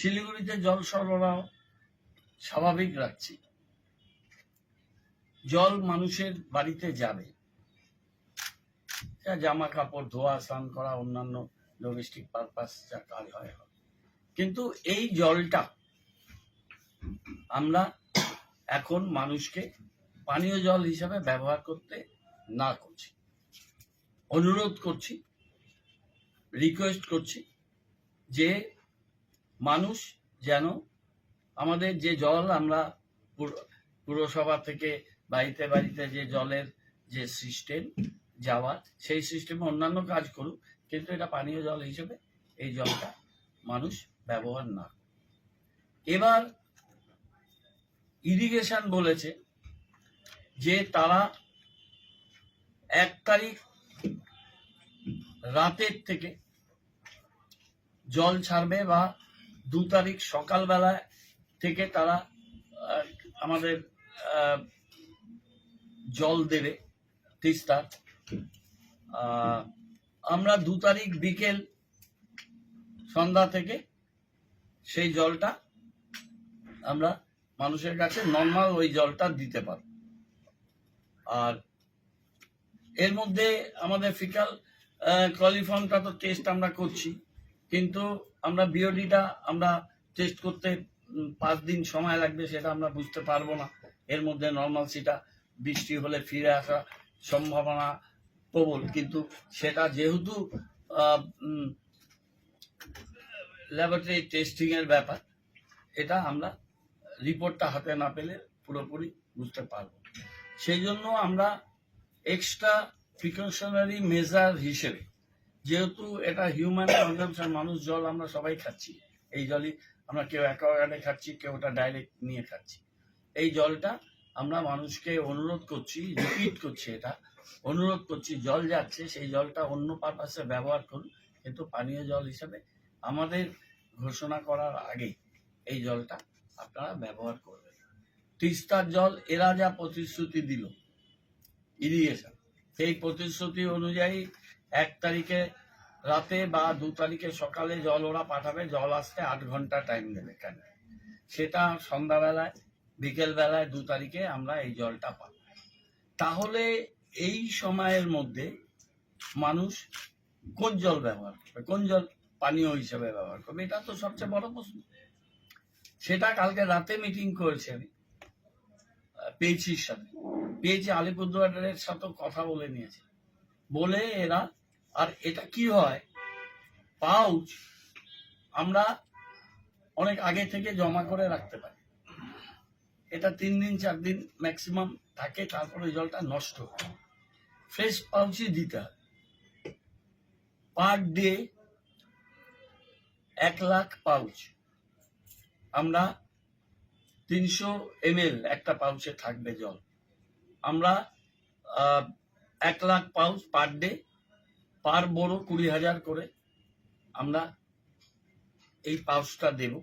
শিলিগুড়িতে জল সরবরাহ স্বাভাবিক রাখছি। জল মানুষের বাড়িতে যাবে। জামা কাপড় ধোয়া, স্নান করা, অন্যান্য ডোমেস্টিক পারপাস যা কাজ হয়। কিন্তু এই জলটা আমরা এখন মানুষকে পানীয় জল হিসাবে ব্যবহার করতে না করছি। অনুরোধ করছি রিকোয়েস্ট করছি যে মানুষ যেন আমাদের যে জল আমরা পুরসভা থেকে বাড়িতে বাড়িতে যে জলের যে সিস্টেম যাওয়ার, সেই সিস্টেমে অন্যান্য কাজ করুক, কিন্তু এটা পানীয় জল হিসেবে এই জলটা মানুষ ব্যবহার না এবার ইরিগেশন বলেছে যে তারা এক তারিখ রাতের থেকে জল ছাড়বে বা দু তারিখ সকালবেলা থেকে তারা আমাদের জল দেবে তিস্তার আহ, আমরা দু তারিখ বিকেল সন্ধ্যা থেকে সেই জলটা আমরা মানুষের কাছে নর্মাল ওই জলটা দিতে পারব। আর এর মধ্যে আমাদের ফিকাল কলিফর্মটা তো টেস্ট আমরা করছি। কিন্তু আমরা বিওডিটা আমরা টেস্ট করতে পাঁচ দিন সময় লাগবে সেটা আমরা বুঝতে পারব না। এর মধ্যে নর্মাল সেটা বৃষ্টি হলে ফিরে আসা সম্ভাবনা প্রবল। কিন্তু সেটা যেহেতু ল্যাবরেটরি টেস্টিং এর ব্যাপার, এটা আমরা রিপোর্টটা হাতে না পেলে পুরোপুরি বুঝতে পারব সেই জন্য আমরা এক্সট্রা প্রিকশনারি মেজার হিসেবে যেহেতু এটা হিউম্যান কনজামশন মানুষ জল আমরা সবাই খাচ্ছি। এই জলই আমরা কেউ অ্যাকোয়াগার্ডে খাচ্ছি, কেউ ওটা ডাইরেক্ট নিয়ে খাচ্ছি। এই জলটা আমরা মানুষকে অনুরোধ করছি রিপিট করছি এটা, অনুরোধ করছি জল যাচ্ছে, সেই জলটা অন্য পারপাসে ব্যবহার করুন, কিন্তু পানীয় জল হিসেবে আমাদের ঘোষণা করার আগে এই জলটা আপনারা ব্যবহার করবেন। তিস্তার জল এরা যা প্রতিশ্রুতি দিল ইরিগেশন সেই প্রতিশ্রুতি অনুযায়ী এক তারিখে রাতে বা দু তারিখে সকালে জল ওরা পাঠাবে, জল আসতে আট ঘণ্টা টাইম দেবে কেন? সেটা সন্ধ্যাবেলায় বিকেল বেলায় দু তারিখে আমরা এই জলটা পাবো। তাহলে এই সময়ের মধ্যে মানুষ কোন জল ব্যবহার করবে? কোন জল পানীয় হিসেবে ব্যবহার করবে? এটা তো সবচেয়ে বড় প্রশ্ন। সেটা কালকে রাতে মিটিং করেছি আমি পেয়েছির সাথে। পেয়েছি আলিপুরদুয়ারের সাথে কথা বলে নিয়েছে। বলে এরা আর এটা কি হয়? পাউচ আমরা অনেক আগে থেকে জমা করে রাখতে পারি। এটা তিন দিন, চার দিন ম্যাক্সিমাম থাকে, তারপরে জলটা নষ্ট হয়। ফ্রেশ পাউচই দিতে হয়। পার ডে এক লাখ পাউচ। আমরা তিনশো এমএল একটা পাউচে থাকবে জল। আমরা এক লাখ পাউচ পার ডে পার বড় কুড়ি হাজার করে আমরা এই পাউচটা দেব।